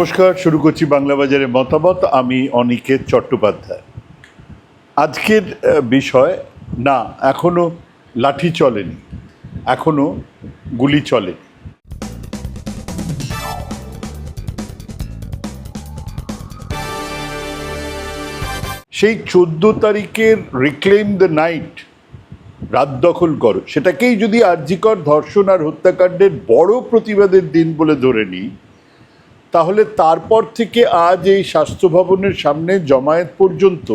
নমস্কার, শুরু করছি বাংলা মতামত। আমি অনিকেত চট্টোপাধ্যায়। আজকের বিষয়, না, এখনও লাঠি চলেনি। এখনও গুলি চলেনি। সেই চোদ্দ তারিখের রিক্লেম দ্য নাইট রাত দখল করো। সেটাকেই যদি আর্যিকর ধর্ষণ আর হত্যাকাণ্ডের বড় প্রতিবাদের দিন বলে ধরে নিই তাহলে তারপর থেকে আজ এই স্বাস্থ্য ভবনের সামনে জমায়েত পর্যন্ত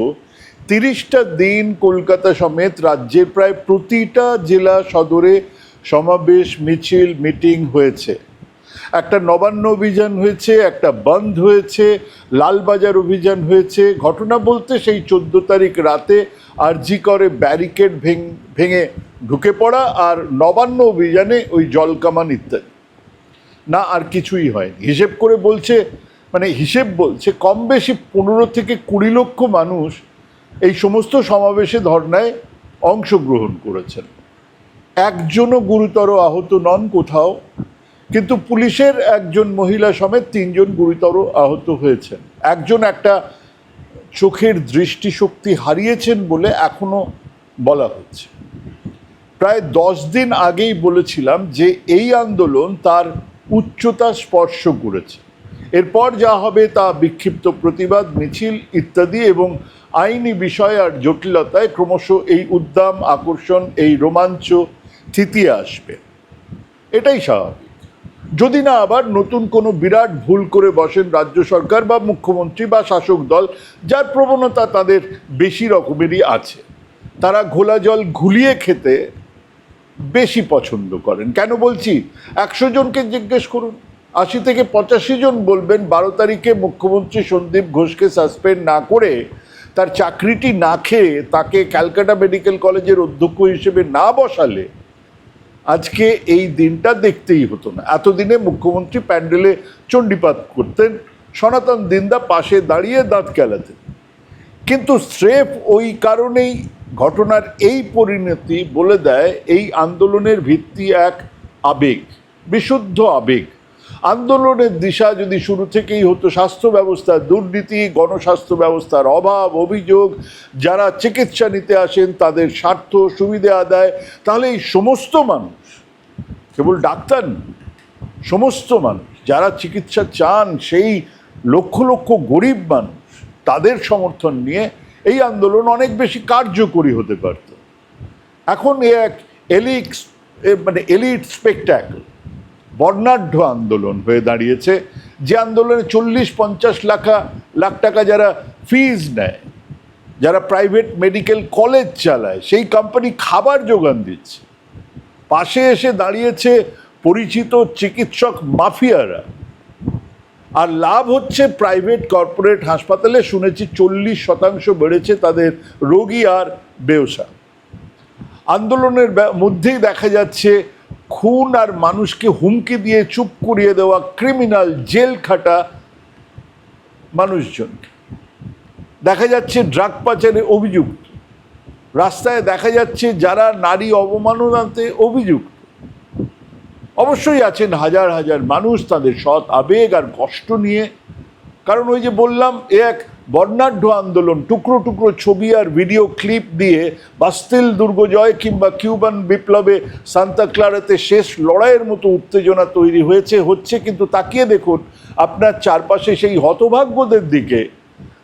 তিরিশটা দিন কলকাতা সমেত রাজ্যের প্রায় প্রতিটা জেলা সদরে সমাবেশ, মিছিল, মিটিং হয়েছে। একটা নবান্ন অভিযান হয়েছে, একটা বন্ধ হয়েছে, লালবাজার অভিযান হয়েছে। ঘটনা বলতে সেই চোদ্দ তারিখ রাতে আরজি করে ব্যারিকেড ভেঙ, ভেঙে ঢুকে পড়া আর নবান্ন অভিযানে ওই জলকামান ইত্যাদি। না আর কিছুই হয়নি হিসেব করে বলছে মানে হিসেব বলছে, কম বেশি পনেরো থেকে কুড়ি লক্ষ মানুষ এই সমস্ত সমাবেশে ধর্নায় অংশগ্রহণ করেছেন। একজনও গুরুতর আহত নন কোথাও, কিন্তু পুলিশের একজন মহিলা সমেত তিনজন গুরুতর আহত হয়েছেন। একজন একটা চোখের দৃষ্টিশক্তি হারিয়েছেন বলে এখনও বলা হচ্ছে। প্রায় দশ দিন আগেই বলেছিলাম যে এই আন্দোলন তার উচ্চতা স্পর্শ করেছে। এরপর যা হবে তা বিক্ষিপ্ত প্রতিবাদ, মিছিল ইত্যাদি এবং আইনি বিষয় আর জটিলতায় ক্রমশ এই উদ্দাম, আকর্ষণ, এই রোমাঞ্চ থিতিয়ে আসবে। এটাই স্বাভাবিক। যদি না আবার নতুন কোনো বিরাট ভুল করে বসেন রাজ্য সরকার বা মুখ্যমন্ত্রী বা শাসক দল, যার প্রবণতা তাদের বেশি রকমেরই আছে। তারা ঘোলা জল ঘুলিয়ে খেতে বেশি পছন্দ করেন। কেন বলছি? একশো জনকে জিজ্ঞেস করুন। আশি থেকে পঁচাশি জন বলবেন, বারো তারিখে মুখ্যমন্ত্রী সন্দীপ ঘোষকে সাসপেন্ড না করে তার চাকরিটি না খেয়ে তাকে ক্যালকাটা মেডিকেল কলেজের অধ্যক্ষ হিসেবে না বসালে আজকে এই দিনটা দেখতেই হতো না। এতদিনে মুখ্যমন্ত্রী প্যান্ডেলে চণ্ডীপাত করতেন, সনাতন দিন্দা পাশে দাঁড়িয়ে দাঁত কেলাতেন। কিন্তু স্রেফ ওই কারণেই ঘটনার এই পরিণতি বলে দেয় এই আন্দোলনের ভিত্তি এক আবেগ, বিশুদ্ধ আবেগ। আন্দোলনের দিশা যদি শুরু থেকেই হতো স্বাস্থ্য ব্যবস্থার দুর্নীতি, গণস্বাস্থ্য ব্যবস্থার অভাব, অভিযোগ, যারা চিকিৎসা নিতে আসেন তাদের স্বার্থ, সুবিধে আদায়, তাহলে এই সমস্ত মানুষ, কেবল ডাক্তার সমস্ত মানুষ, যারা চিকিৎসা চান সেই লক্ষ লক্ষ গরিব মানুষ, তাদের সমর্থন নিয়ে এই আন্দোলন অনেক বেশি কার্যকরী হতে পারত। এখন এ এক এলিক্স মানে এলিট স্পেকট্যাকল বর্ণাঢ্য আন্দোলন হয়ে দাঁড়িয়েছে, যে আন্দোলনে চল্লিশ, পঞ্চাশ লাখ লাখ টাকা যারা ফিজ নেয়, যারা প্রাইভেট মেডিকেল কলেজ চালায়, সেই কোম্পানি খাবার যোগান দিচ্ছে। পাশে এসে দাঁড়িয়েছে পরিচিত চিকিৎসক মাফিয়ারা। আর লাভ হচ্ছে প্রাইভেট কর্পোরেট হাসপাতালে, শুনেছি চল্লিশ শতাংশ বেড়েছে তাদের রোগী আর বেওসা আন্দোলনের মধ্যেই দেখা যাচ্ছে খুন আর মানুষকে হুমকি দিয়ে চুপ করিয়ে দেওয়া ক্রিমিনাল জেল খাটা মানুষজন। দেখা যাচ্ছে ড্রাগ পাচারে অভিযুক্ত। রাস্তায় দেখা যাচ্ছে যারা নারী অবমাননাতে অভিযুক্ত। অবশ্যই আছেন হাজার হাজার মানুষ, তাদের সৎ আবেগ আর কষ্ট নিয়ে। কারণ ওই যে বললাম এক বর্ণাঢ্য আন্দোলন, টুকরো টুকরো ছবি আর ভিডিও ক্লিপ দিয়ে বাস্তিল দুর্গজয় কিংবা কিউবান বিপ্লবে সান্তা ক্লারাতে শেষ লড়াইয়ের মতো উত্তেজনা তৈরি হয়েছে, হচ্ছে, কিন্তু তাকিয়ে দেখুন, আপনার চারপাশে সেই হতভাগ্যদের দিকে।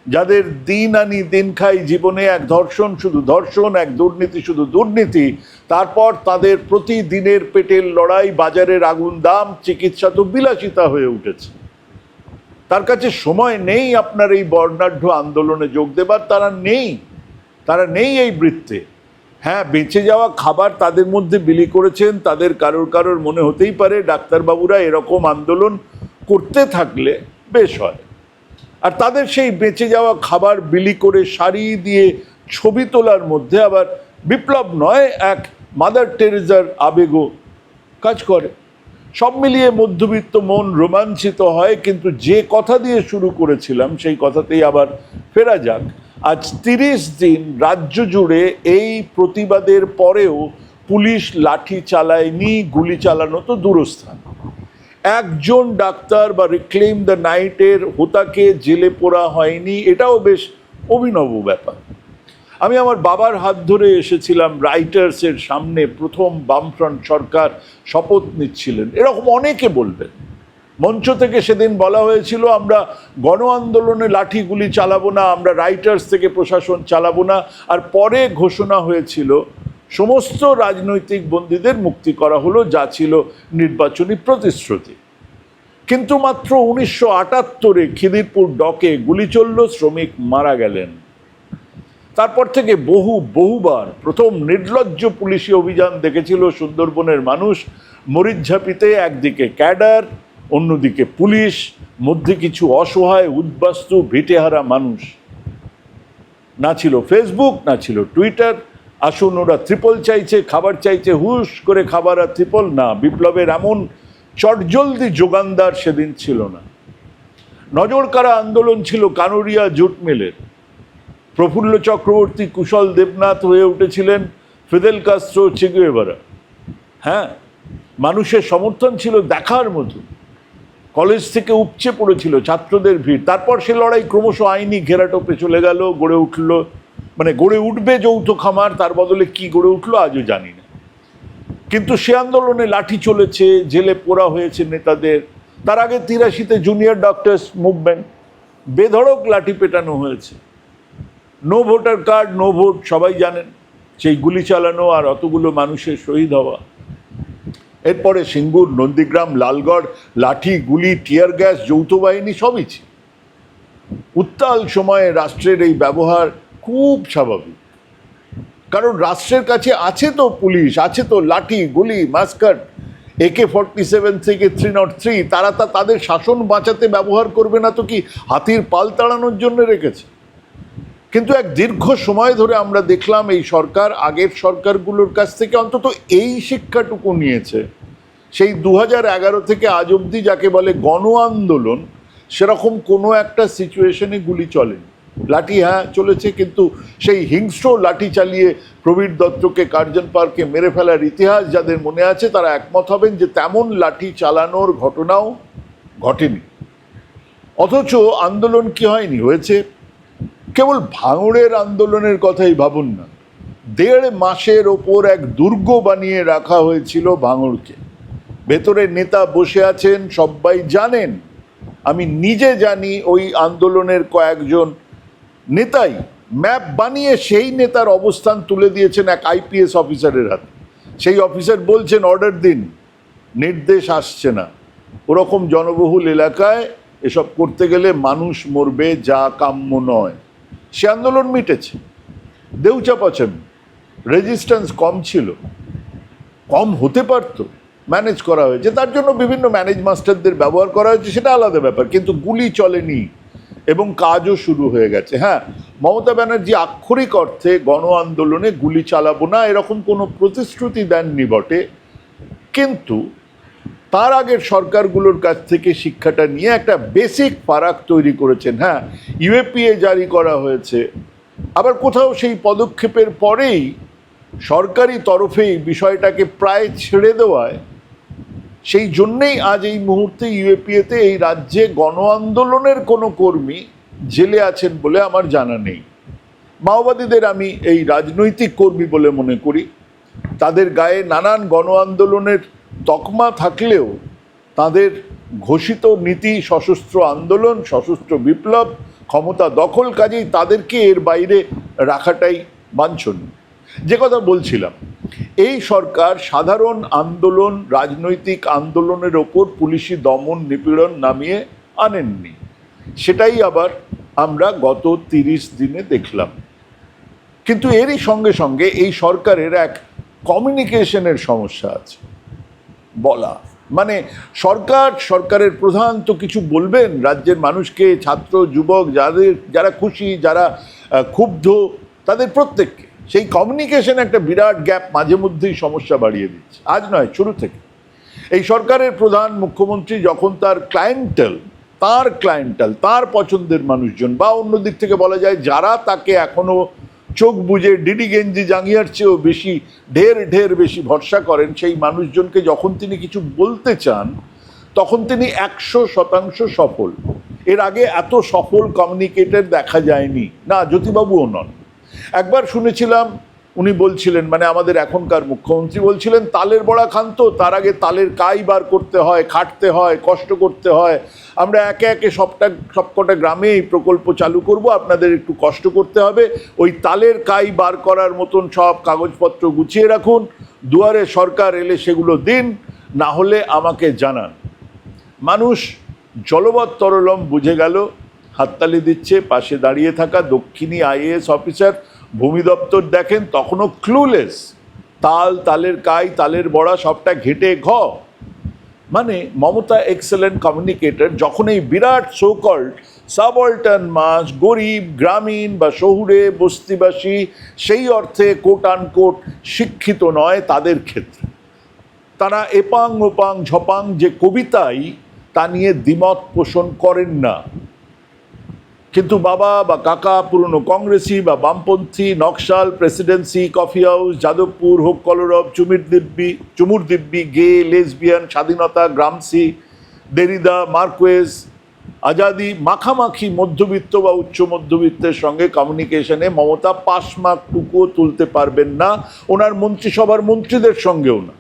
যাদের দিন আনি দিন খাই জীবনে এক ধর্ষণ শুধু ধর্ষণ, এক দুর্নীতি শুধু দুর্নীতি, তারপর তাদের প্রতিদিনের পেটের লড়াই, বাজারের আগুন দাম, চিকিৎসা তো বিলাসিতা হয়ে উঠেছে। তার কাছে সময় নেই আপনার এই বর্ণাঢ্য আন্দোলনে যোগ দেবার, তারা নেই তারা নেই এই বৃত্তে। হ্যাঁ বেঁচে যাওয়া খাবার তাদের মধ্যে বিলি করেছেন, তাদের কারোর কারোর মনে হতেই পারে, ডাক্তারবাবুরা এরকম আন্দোলন করতে থাকলে বেশ হয়। আর তাদের সেই বেঁচে যাওয়া খাবার বিলি করে শাড়ি দিয়ে ছবি তোলার মধ্যে আবার বিপ্লব নয়, এক মাদার টেরেজার আবেগও কাজ করে। সব মিলিয়ে মধ্যবিত্ত মন রোমাঞ্চিত হয়, কিন্তু যে কথা দিয়ে শুরু করেছিলাম সেই কথাতেই আবার ফেরা যাক। আজ তিরিশ দিন রাজ্য জুড়ে এই প্রতিবাদের পরেও পুলিশ লাঠি চালায়নি, গুলি চালানো তো দূরস্থান। একজন ডাক্তার বা রিক্লেম দ্য নাইটের হোতাকে জেলে পোড়া হয়নি, এটাও বেশ অভিনব ব্যাপার। আমি আমার বাবার হাত ধরে এসেছিলাম রাইটার্সের সামনে, প্রথম বামফ্রন্ট সরকার শপথ নিচ্ছিলেন। এরকম অনেকে বলবেন। মঞ্চ থেকে সেদিন বলা হয়েছিল, আমরা গণ আন্দোলনে লাঠিগুলি চালাবো না, আমরা রাইটার্স থেকে প্রশাসন চালাবো না, আর পরে ঘোষণা হয়েছিল সমস্ত রাজনৈতিক বন্দীদের মুক্তি করা হলো, যা ছিল নির্বাচনী প্রতিশ্রুতি। কিন্তু মাত্র উনিশশো আটাত্তরে খিদিরপুর ডকে গুলি চলল, শ্রমিক মারা গেলেন। তারপর থেকে বহু, বহুবার প্রথম নির্লজ্জ পুলিশি অভিযান দেখেছিল সুন্দরবনের মানুষ। মরিচঝাপিতে একদিকে ক্যাডার, অন্যদিকে পুলিশ, মধ্যে কিছু অসহায়, উদ্বাস্তু, ভিটেহারা মানুষ। না ছিল ফেসবুক না ছিল টুইটার আসুন, ওরা ত্রিপল চাইছে, খাবার চাইছে, হুশ করে খাবার আর ত্রিপল না। বিপ্লবের এমন চটজলদি যোগানদার সেদিন ছিল না। নজর কারা আন্দোলন ছিল কানুরিয়া জুট মিলের। প্রফুল্ল চক্রবর্তী, কুশল দেবনাথ হয়ে উঠেছিলেন ফিদেল কাস্ট্রো চিগুয়েভারা হ্যাঁ মানুষের সমর্থন ছিল দেখার মতো। কলেজ থেকে উপচে পড়েছিল ছাত্রদের ভিড়। তারপর সে লড়াই ক্রমশ আইনি ঘেরাটোপে চলে গেল, গড়ে উঠল মানে গড়ে উঠবে যৌথ খামার, তার বদলে কি গড়ে উঠল আজও জানি না। কিন্তু সে আন্দোলনে লাঠি চলেছে, জেলে পোড়া হয়েছে নেতাদের। তার আগে তিরাশিতে জুনিয়র ডক্টরস মুভমেন্ট বেধড়ক লাঠি পেটানো হয়েছে। No voter card no vote সবাই জানেন, সেই গুলি চালানো আর অতগুলো মানুষের শহীদ হওয়া। এরপরে সিঙ্গুর, নন্দীগ্রাম, লালগড়, লাঠি, গুলি টিয়ার গ্যাস যৌথ বাহিনী, সবই ছিল। উত্তাল সময়ে রাষ্ট্রের এই ব্যবহার খুব স্বাভাবিক। কারণ রাষ্ট্রের কাছে আছে তো পুলিশ, আছে তো লাঠি, গুলি, মাস্কাট, একে ফর্টি সেভেন থেকে থ্রি নট থ্রি, তারা তা তাদের শাসন বাঁচাতে ব্যবহার করবে না তো কি হাতির পাল তাড়ানোর জন্য রেখেছে? কিন্তু এক দীর্ঘ সময় ধরে আমরা দেখলাম এই সরকার, আগের সরকারগুলোর কাছ থেকে অন্তত এই শিক্ষাটুকু নিয়েছে। সেই দু এগারো থেকে আজ অবধি যাকে বলে গণ আন্দোলন সেরকম কোনো একটা সিচুয়েশনে গুলি চলেনি। লাঠি হ্যাঁ চলেছে, কিন্তু সেই হিংস্র লাঠি চালিয়ে প্রবীর দত্তকে কার্জন পার্কে মেরে ফেলার ইতিহাস যাদের মনে আছে, তারা একমত হবেন যে তেমন লাঠি চালানোর ঘটনাও ঘটেনি। অথচ আন্দোলন কি হয়নি? হয়েছে কেবল ভাঙড়ের আন্দোলনের কথাই ভাবুন না। দেড় মাসের ওপর এক দুর্গ বানিয়ে রাখা হয়েছিল ভাঙড়কে। ভেতরে নেতা বসে আছেন, সবাই জানেন। আমি নিজে জানি ওই আন্দোলনের কয়েকজন নেতাই ম্যাপ বানিয়ে সেই নেতার অবস্থান তুলে দিয়েছেন এক আইপিএস অফিসারের হাতে। সেই অফিসার বলছেন অর্ডার দিন, নির্দেশ আসছে না। ওরকম জনবহুল এলাকায় এসব করতে গেলে মানুষ মরবে যা কাম্য নয়। সে আন্দোলন মিটেছে। দেউচা পছন্দ রেজিস্ট্যান্স কম ছিল। কম হতে পারত ম্যানেজ করা হয়েছে। তার জন্য বিভিন্ন ম্যানেজ মাস্টারদের ব্যবহার করা হয়েছে, সেটা আলাদা ব্যাপার, কিন্তু গুলি চলেনি। এবং কাজও শুরু হয়ে গেছে হ্যাঁ। মমতা ব্যানার্জি আক্ষরিক অর্থে গণ আন্দোলনে গুলি চালাবো না, এরকম কোনো প্রতিশ্রুতি দেননি বটে। কিন্তু তার আগের সরকারগুলোর কাছ থেকে শিক্ষাটা নিয়ে একটা বেসিক ফারাক তৈরি করেছেন হ্যাঁ। ইউএপিএ জারি করা হয়েছে। আবার কোথাও সেই পদক্ষেপের পরেই সরকারি তরফেই বিষয়টাকে প্রায় ছেড়ে দেওয়ায় সেই জন্যেই আজ এই মুহূর্তে ইউএপিএতে এই রাজ্যে গণ আন্দোলনের কোনো কর্মী জেলে আছেন বলে আমার জানা নেই। মাওবাদীদের আমি এই রাজনৈতিক কর্মী বলে মনে করি। তাদের গায়ে নানান গণ আন্দোলনের তকমা থাকলেও তাদের ঘোষিত নীতি, সশস্ত্র আন্দোলন, সশস্ত্র বিপ্লব, ক্ষমতা দখল কাজেই তাদেরকে এর বাইরে রাখাটাই বাঞ্ছনীয়। যে কথা বলছিলাম এই সরকার সাধারণ আন্দোলন, রাজনৈতিক আন্দোলনের ওপর পুলিশি দমন নিপীড়ন নামিয়ে আনেননি। সেটাই আবার আমরা গত তিরিশ দিনে দেখলাম। কিন্তু এরই সঙ্গে সঙ্গে এই সরকারের এক কমিউনিকেশনের সমস্যা আছে। বলা মানে সরকার, সরকারের প্রধান তো কিছু বলবেন, রাজ্যের মানুষকে, ছাত্র, যুবক, যাদের, যারা খুশি, যারা ক্ষুব্ধ, তাদের প্রত্যেককে। সেই কমিউনিকেশন একটা বিরাট গ্যাপ মাঝে মধ্যেই সমস্যা বাড়িয়ে দিচ্ছে। আজ নয়, শুরু থেকে। এই সরকারের প্রধান মুখ্যমন্ত্রী যখন তার ক্লায়েন্টাল তার ক্লায়েন্টাল তার পছন্দের মানুষজন বা অন্য দিক থেকে বলা যায় যারা তাকে এখনও চোখ বুঝে ডিডি গেঞ্জি জাঙ্গিয়ার চেয়েও বেশি, ঢের ঢের বেশি ভরসা করেন, সেই মানুষজনকে যখন তিনি কিছু বলতে চান, তখন তিনি একশো শতাংশ সফল। এর আগে এত সফল কমিউনিকেটর দেখা যায়নি। না, জ্যোতিবাবুও নন। একবার শুনেছিলাম, উনি বলছিলেন মানে আমাদের এখনকার মুখ্যমন্ত্রী বলছিলেন, তালের বড়া খান তো, তার আগে তালের কাই বার করতে হয়, খাটতে হয়, কষ্ট করতে হয়। আমরা একে একে সবটা, সবকটা গ্রামে এই প্রকল্প চালু করব, আপনাদের একটু কষ্ট করতে হবে। ওই তালের কাই বার করার মতন সব কাগজপত্র গুছিয়ে রাখুন। দুয়ারে সরকার এলে সেগুলো দিন, না হলে আমাকে জানান। মানুষ জলবৎ তরলম বুঝে গেল, হাততালি দিচ্ছে, পাশে দাঁড়িয়ে থাকা দক্ষিণী আইএএস অফিসার ভূমি দপ্তর দেখেন, তখনও ক্লুলেস তাল, তালের কাই, তালের বড়া, সবটা ঘেটে ঘ। মানে মমতা এক্সেলেন্ট কমিউনিকেটর যখন এই বিরাট সোকল্ড সাবঅল্টার্ন মাস, গরিব, গ্রামীণ বা শহুরে, বস্তিবাসী, সেই অর্থে কোট আনকোট শিক্ষিত নয় তাদের ক্ষেত্রে। তারা এপাং ওপাং ঝপাং যে কবিতাই তা নিয়ে দ্বিমত পোষণ করেন না। কিন্তু বাবা বা কাকা, পুরনো কংগ্রেসি বা বামপন্থী, Naxal, Presidency, coffee house, Jadavpur, হোক কলরব, চুমির দিব্যি, চুমুর দিব্যি, গে, লেসবিয়ান, স্বাধীনতা, গ্রামসি, দেরিদা, মার্কোয়েজ, আজাদি, মাখামাখি মধ্যবিত্ত বা উচ্চ মধ্যবিত্তের সঙ্গে কমিউনিকেশনে মমতা পাশ মার্কটুকুও তুলতে পারবেন না। ওনার মন্ত্রিসভার মন্ত্রীদের সঙ্গেও না।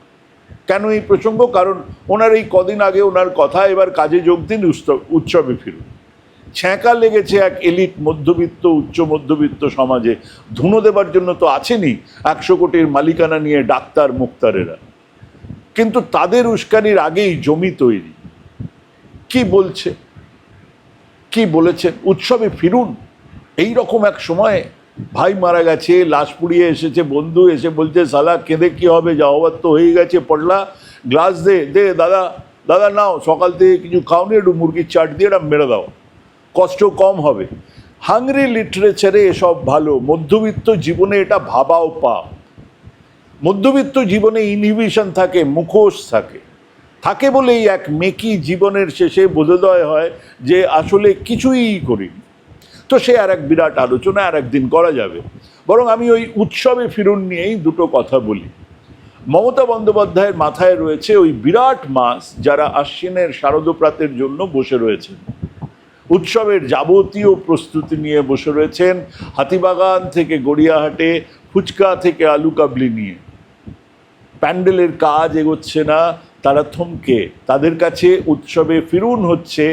কেন এই প্রসঙ্গ? কারণ ওনার এই কদিন আগে ওনার কথা এবার কাজে যোগ দিন উৎসবে ফিরুন। ছ্যাঁকা লেগেছে এক এলিট মধ্যবিত্ত, উচ্চ মধ্যবিত্ত সমাজে। ধুনো দেবার জন্য তো আছেনই একশো কোটির মালিকানা নিয়ে ডাক্তার মুক্তারেরা। কিন্তু তাদের উস্কানির আগেই জমি তৈরি। কি বলছে? কি বলেছেন? উৎসবে ফিরুন। এই রকম এক সময়ে ভাই মারা গেছে, লাশ পুড়িয়ে এসেছে, বন্ধু এসে বলছে, সালা, কেঁদে কি হবে? যা হবার তো হয়ে গেছে, পড়লা। গ্লাস দে দে, দাদা দাদা, নাও। সকাল থেকে কিছু খাওনি, একটু মুরগির চাট দিয়ে, এটা মেরে দাও। কষ্ট কম হবে। হাংরি লিটারেচারে এসব ভালো। মধ্যবিত্ত জীবনে এটা ভাবাও পাপ মধ্যবিত্ত জীবনে ইনহিবিশন থাকে, মুখোশ থাকে। থাকে বলেই এক মেকি জীবনের শেষে বোধোদয় হয় যে আসলে কিছুই করিনি। তো সে আর এক বিরাট আলোচনা আর একদিন করা যাবে। বরং আমি ওই উৎসবে ফিরুন নিয়েই দুটো কথা বলি। মমতা বন্দ্যোপাধ্যায়ের মাথায় রয়েছে ওই বিরাট মাস যারা আশ্বিনের শারদপ্রাতের জন্য বসে রয়েছেন। উৎসবের যাবতীয় প্রস্তুতি নিয়ে বসে রয়েছেন হাতিবাগান থেকে গড়িয়াহাটে, ফুচকা থেকে আলু কাবলি নিয়ে। প্যান্ডেলের কাজ এগোচ্ছে না, তারা থমকে। তাদের কাছে উৎসবে ফিরুন হচ্ছে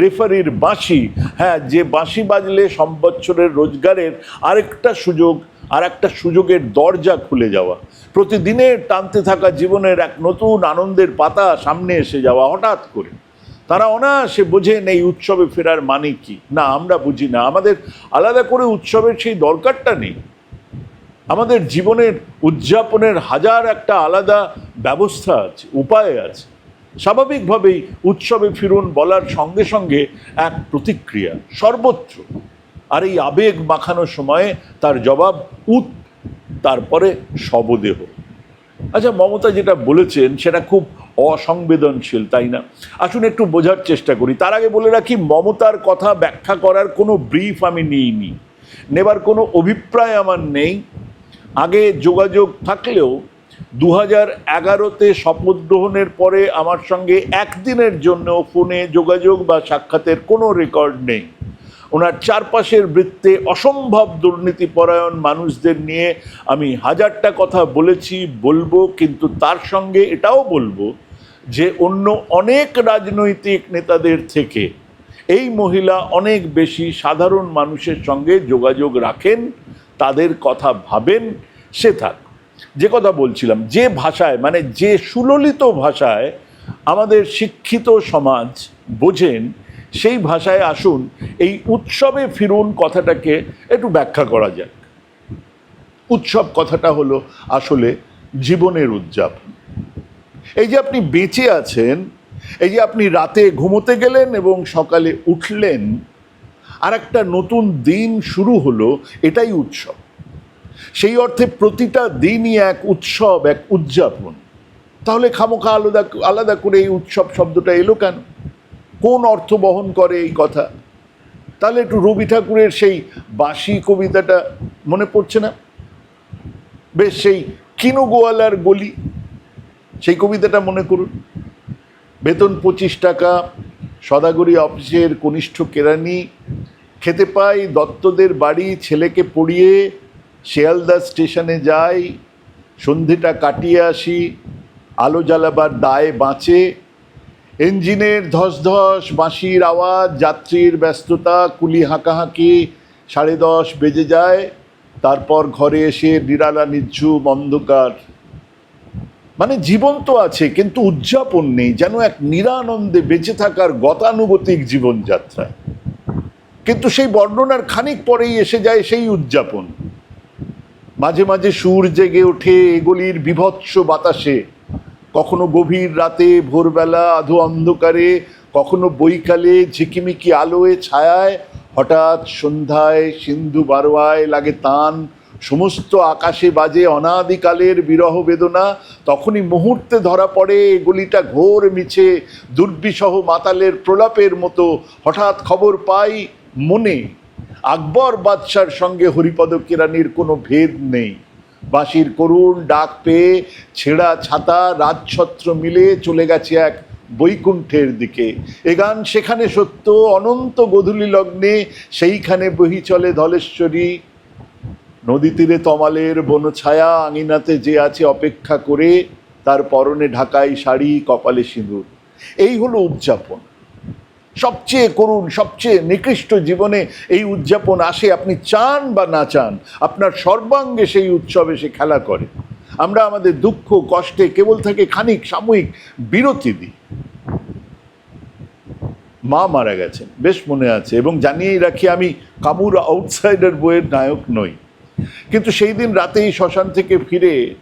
রেফারির বাঁশি। হ্যাঁ যে বাঁশি বাজলে সম্বৎসরের রোজগারের আরেকটা সুযোগ আর একটা সুযোগের দরজা খুলে যাওয়া। প্রতিদিনের টানতে থাকা জীবনের এক নতুন আনন্দের পাতা সামনে এসে যাওয়া হঠাৎ করে। তারা অনায়াসে বোঝেন এই উৎসবে ফেরার মানে কি? না, আমরা বুঝি না। আমাদের আলাদা করে উৎসবের সেই দরকারটা নেই। আমাদের জীবনের উদযাপনের হাজার একটা আলাদা ব্যবস্থা আছে, উপায় আছে। স্বাভাবিকভাবেই উৎসবে ফিরুন বলার সঙ্গে সঙ্গে এক প্রতিক্রিয়া, সর্বত্র। আর এই আবেগ মাখানো সময়ে তার জবাব উত, তারপরে শবদেহ। আচ্ছা মমতা যেটা বলেছেন, সেটা খুব অসংবেদনশীল, তাই না? আসুন একটু বোঝার চেষ্টা করি। তার আগে বলে রাখি, মমতার কথা ব্যাখ্যা করার কোনো ব্রিফ আমি নিইনি। নেবার কোনো অভিপ্রায় আমার নেই। আগে যোগাযোগ থাকলেও দু হাজার এগারোতে শপথ গ্রহণের পরে আমার সঙ্গে একদিনের জন্য ফোনে যোগাযোগ বা সাক্ষাতের কোনো রেকর্ড নেই। ওনার চারপাশের বৃত্তে অসম্ভব দুর্নীতিপরায়ণ মানুষদের নিয়ে আমি হাজারটা কথা বলেছি, বলব, কিন্তু তার সঙ্গে এটাও বলব যে অন্য অনেক রাজনৈতিক নেতাদের থেকে এই মহিলা অনেক বেশি সাধারণ মানুষের সঙ্গে যোগাযোগ রাখেন, তাদের কথা ভাবেন, সে থাক। যে কথা বলছিলাম, যে ভাষায় মানে যে সুললিত ভাষায় আমাদের শিক্ষিত সমাজ বোঝেন, সেই ভাষায় আসুন, এই উৎসবে ফিরুন কথাটাকে একটু ব্যাখ্যা করা যাক। উৎসব কথাটা হলো আসলে জীবনের উদযাপন। এই যে আপনি বেঁচে আছেন, এই যে আপনি রাতে ঘুমোতে গেলেন এবং সকালে উঠলেন আর একটা নতুন দিন শুরু হলো, এটাই উৎসব। সেই অর্থে প্রতিটা দিনই এক উৎসব, এক উদযাপন। তাহলে খামোখা আলাদা আলাদা করে এই উৎসব শব্দটা এলো কেন? কোন অর্থ বহন করে এই কথা? তাহলে একটু রবি ঠাকুরের সেই বাসি কবিতাটা মনে পড়ছে না? বেশ সেই কিনো গোয়ালার গলি সেই কবিতাটা মনে করুন। বেতন পঁচিশ টাকা, সদাগরি অফিসের কনিষ্ঠ কেরানি খেতে পাই দত্তদের বাড়ি, ছেলেকে পড়িয়ে শিয়ালদা স্টেশনে যাই, সন্ধেটা কাটিয়ে আসি, আলো জ্বালাবার দায়ে বাঁচে। ইঞ্জিনের ধস ধস বাঁশির আওয়াজ, যাত্রীর ব্যস্ততা, কুলি হাঁকাহাঁকি, সাড়ে দশ বেজে যায়, তারপর ঘরে এসে নিরালা নিঝুম অন্ধকার। মানে জীবন তো আছে, কিন্তু উদযাপন নেই, যেন এক নিরানন্দে বেঁচে থাকার গতানুগতিক জীবনযাত্রা কিন্তু সেই বর্ণনার খানিক পরেই এসে যায় সেই উদযাপন। মাঝে মাঝে সুর জেগে ওঠে এগুলির বিভৎস বাতাসে। কখনো গভীর রাতে, ভোরবেলা, আধো অন্ধকারে, কখনো বৈকালে, ঝিকিমিকি আলোয়, ছায়ায়, হঠাৎ সন্ধ্যায়, সিন্ধু বারোয়ায় লাগে তান সমস্ত আকাশে বাজে অনাদিকালের বিরহ বেদনা, তখনই মুহূর্তে ধরা পড়ে এগুলিটা ঘোর মিছে দুর্বিসহ মাতালের প্রলাপের মতো। হঠাৎ খবর পাই মনে, আকবর বাদশার সঙ্গে হরিপদ কেরানির কোনো ভেদ নেই। বাঁশির করুণ ডাক পেয়ে ছেঁড়া ছাতা, রাজছত্র মিলে চলে গেছে এক বৈকুণ্ঠের দিকে। এ গান সেখানে সত্য, অনন্ত গধূলি লগ্নে সেইখানে বহি চলে ধলেশ্বরী নদী তীরে তমালের বনছায়া আঙিনাতে যে আছে অপেক্ষা করে, তার পরনে ঢাকাই শাড়ি, কপালে সিঁদুর। এই হলো উদযাপন। সবচেয়ে করুণ, সবচেয়ে নিকৃষ্ট জীবনে এই উদযাপন আসে, আপনি চান বা না চান, আপনার সর্বাঙ্গে সেই উৎসবে সে খেলা করে। আমরা আমাদের দুঃখ, কষ্টে কেবল থাকে খানিক সাময়িক বিরতি দিই। মা মারা গেছেন, বেশ মনে আছে, এবং জানিয়েই রাখি আমি কামুর আউটসাইডার বইয়ের নায়ক নই। কিন্তু সেই দিন রাতেই শ্মশান থেকে ফিরে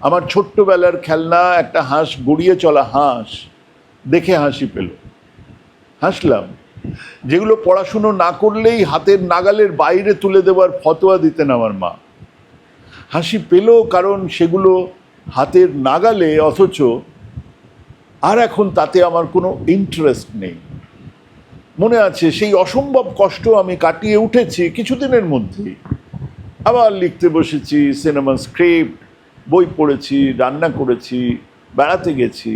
আমার ছোট্টবেলার খেলনা, একটা হাঁস গড়িয়ে চলা হাঁস দেখে হাসি পেল। হাসলাম। যেগুলো পড়াশুনো না করলেই হাতের নাগালের বাইরে তুলে দেওয়ার ফতোয়া দিতেন আমার মা। হাসি পেল কারণ সেগুলো হাতের নাগালে, অথচ আর এখন তাতে আমার কোনো ইন্টারেস্ট নেই। মনে আছে সেই অসম্ভব কষ্ট আমি কাটিয়ে উঠেছি কিছুদিনের মধ্যেই। আবার লিখতে বসেছি, সিনেমা স্ক্রিপ্ট, বই পড়েছি, রান্না করেছি, বেড়াতে গেছি।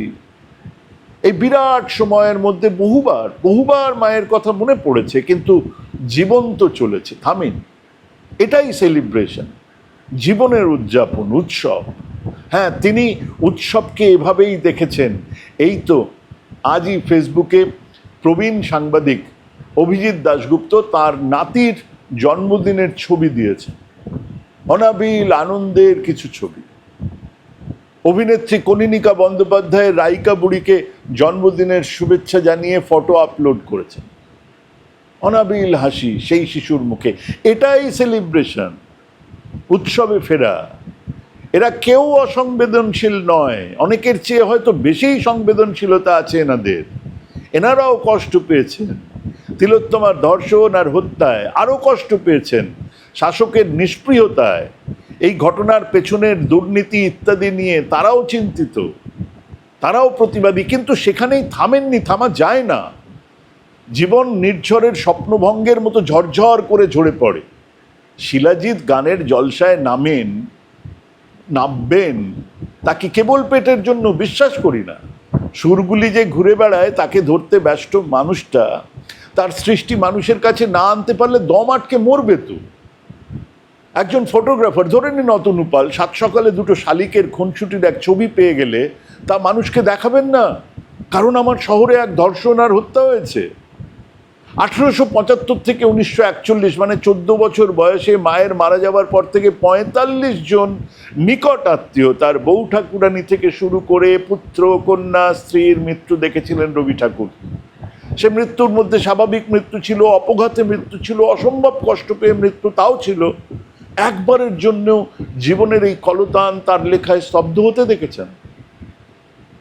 এই বিরাট সময়ের মধ্যে বহুবার বহুবার মায়ের কথা মনে পড়েছে, কিন্তু জীবন তো চলেছে, থামেন। এটাই সেলিব্রেশন জীবনের উদযাপন, উৎসব। হ্যাঁ তিনি উৎসবকে এভাবেই দেখেছেন। এই তো, আজই ফেসবুকে প্রবীণ সাংবাদিক অভিজিৎ দাশগুপ্ত তার নাতির জন্মদিনের ছবি দিয়েছেন। অনাবিল আনন্দের কিছু ছবি। অভিনেত্রী কনিনিকা বন্দ্যোপাধ্যায় রাইকা বুড়িকে জন্মদিনের শুভেচ্ছা জানিয়ে ফটো আপলোড করেছেন। অনাবিল হাসি সেই শিশুর মুখে। এটাই সেলিব্রেশন উৎসবে ফেরা। এরা কেউ অসংবেদনশীল নয়। অনেকের চেয়ে হয়তো বেশিই সংবেদনশীলতা আছে এনাদের। এনারাও কষ্ট পেয়েছেন। তিলোত্তমার ধর্ষণ আর হত্যায় আরও কষ্ট পেয়েছেন। শাসকের নিষ্প্রিয়তায় এই ঘটনার পেছনের দুর্নীতি ইত্যাদি নিয়ে তারাও চিন্তিত, তারাও প্রতিবাদী, কিন্তু সেখানেই থামেননি, থামা যায় না। জীবন নির্ঝরের স্বপ্নভঙ্গের মতো ঝরঝর করে ঝরে পড়ে। শিলাজিৎ গানের জলসায় নামেন, নামবেন, তাকে কেবল পেটের জন্য বিশ্বাস করি না। সুরগুলি যে ঘুরে বেড়ায়, তাকে ধরতে ব্যস্ত মানুষটা, তার সৃষ্টি মানুষের কাছে না আনতে পারলে দম আটকে মরবে তো। একজন ফটোগ্রাফার, ধরে নিন অতনুপাল সাত সকালে দুটো শালিকের খুনসুটির এক ছবি পেয়ে গেলে তা মানুষকে দেখাবেন না, কারণ আমার শহরে এক ধর্ষণ আর হত্যা হয়েছে। আঠেরোশো পঁচাত্তর থেকে উনিশশো একচল্লিশ মানে চোদ্দ বছর বয়সে মায়ের মারা যাওয়ার পর থেকে পঁয়তাল্লিশ জন নিকট আত্মীয় তার বউ ঠাকুরানী থেকে শুরু করে পুত্র, কন্যা, স্ত্রীর মৃত্যু দেখেছিলেন রবি ঠাকুর। সে মৃত্যুর মধ্যে স্বাভাবিক মৃত্যু ছিল, অপঘাতে মৃত্যু ছিল, অসম্ভব কষ্ট পেয়ে মৃত্যু তাও ছিল। একবারের জন্য জীবনের এই কলতান তার লেখায় স্তব্ধ হতে দেখেছেন।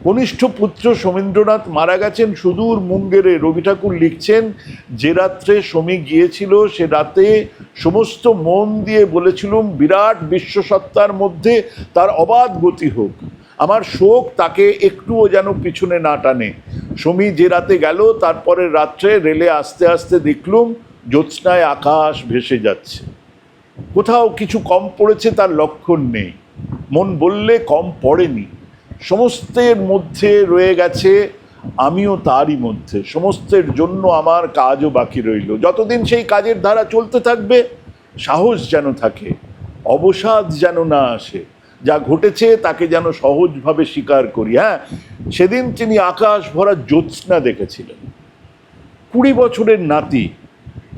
কনিষ্ঠ পুত্র সমীন্দ্রনাথ মারা গেছেন সুদূর মুঙ্গেরে। রবি ঠাকুর লিখছেন, যে রাত্রে সমী গিয়েছিল সে রাতে সমস্ত মন দিয়ে বলেছিলুম, বিরাট বিশ্বসত্তার মধ্যে তার অবাধ গতি হোক। আমার শোক তাকে একটুও যেন পিছনে না টানে। সমী যে রাতে গেল তারপরে রাত্রে রেলে আস্তে আস্তে দেখলুম, জ্যোৎস্নায় আকাশ ভেসে যাচ্ছে। কোথাও কিছু কম পড়েছে তার লক্ষণ নেই। মন বললে কম পড়েনি। সমস্তের মধ্যে রয়ে গেছে, আমিও তারই মধ্যে। সমস্তের জন্য আমার কাজও বাকি রইল। যতদিন সেই কাজের ধারা চলতে থাকবে, সাহস যেন থাকে, অবসাদ যেন না আসে। যা ঘটেছে তাকে যেন সহজভাবে স্বীকার করি। হ্যাঁ সেদিন তিনি আকাশ ভরা জ্যোৎস্না দেখেছিলেন। কুড়ি বছরের নাতি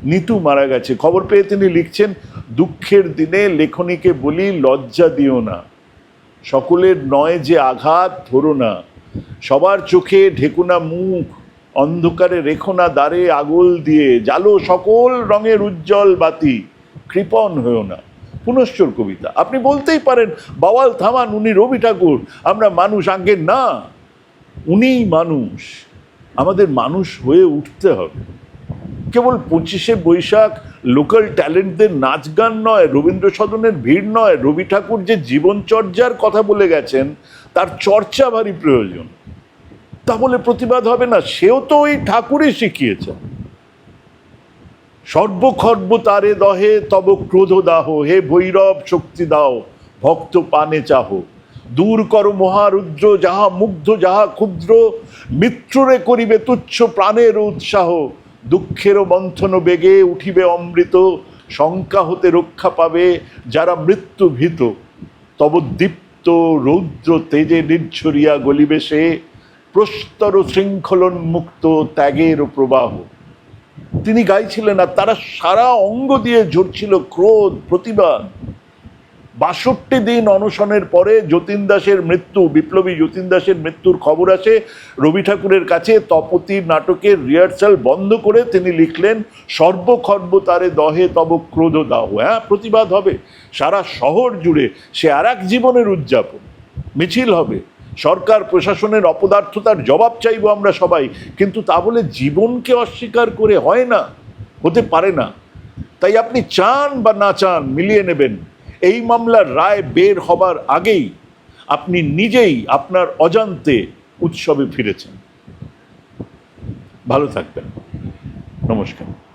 নিতু মারা গেছে। খবর পেয়ে তিনি লিখছেন দুঃখের দিনে লেখনীকে বলি লজ্জা দিও না। সকলের নয় যে আঘাত ধরো না। সবার চোখে ঢেকুনা মুখ, অন্ধকারে রেখো না দ্বারে আগল দিয়ে। জালো সকল রঙের উজ্জ্বল বাতি, কৃপণ হয়েও না। পুনশ্চর কবিতা, আপনি বলতেই পারেন, বাওয়াল থামান উনি রবি ঠাকুর, আমরা মানুষ আগে না। উনিই মানুষ, আমাদের মানুষ হয়ে উঠতে হবে। কেবল পঁচিশে বৈশাখ লোকাল ট্যালেন্টদের নাচ গান নয় রবীন্দ্র সদনের ভিড় নয়, রবি ঠাকুর যে জীবনচর্যার কথা বলে গেছেন, তার চর্চা ভারী প্রয়োজন। তা বলে প্রতিবাদ হবে না, সেও তো ওই ঠাকুরই শিখিয়েছেন। সর্বখর্ব তারে দহে, তব ক্রোধ দাহ, হে ভৈরব শক্তি দাও, ভক্ত পানে চাহ। দূর কর মহারুদ্র, যাহা মুগ্ধ, যাহা ক্ষুদ্র, মিত্ররে করিবে তুচ্ছ প্রাণের উৎসাহ। দুঃখেরও মন্থন বেগে উঠিবে অমৃত, শঙ্কা হতে রক্ষা পাবে যারা মৃত্যু ভীত। তব দীপ্ত রৌদ্র তেজে নির্ঝরিয়া গলিবে সে, প্রস্তর শৃঙ্খলন মুক্ত ত্যাগের প্রবাহ। তিনি গাইছিলেন আর তারা সারা অঙ্গ দিয়ে ঝরছিল ক্রোধ, প্রতিবাদ। বাষট্টি দিন অনশনের পরে যতীন দাসের মৃত্যু, বিপ্লবী যতীন দাসের মৃত্যুর খবর আসে রবি ঠাকুরের কাছে। তপতি নাটকের রিহার্সাল বন্ধ করে তিনি লিখলেন, সর্বখর্ব তারে দহে তব ক্রোধ দাহ। হ্যাঁ প্রতিবাদ হবে। সারা শহর জুড়ে সে আর এক জীবনের উদযাপন। মিছিল হবে। সরকার, প্রশাসনের অপদার্থতার জবাব চাইব আমরা সবাই। কিন্তু তা বলে জীবনকে অস্বীকার করে হয় না? হতে পারে না। তাই আপনি চান বা না চান মিলিয়ে নেবেন। এই মামলার রায় বের হবার আগেই আপনি নিজেই আপনার অজান্তে উৎসবে ফিরেছেন। ভালো থাকবেন। নমস্কার।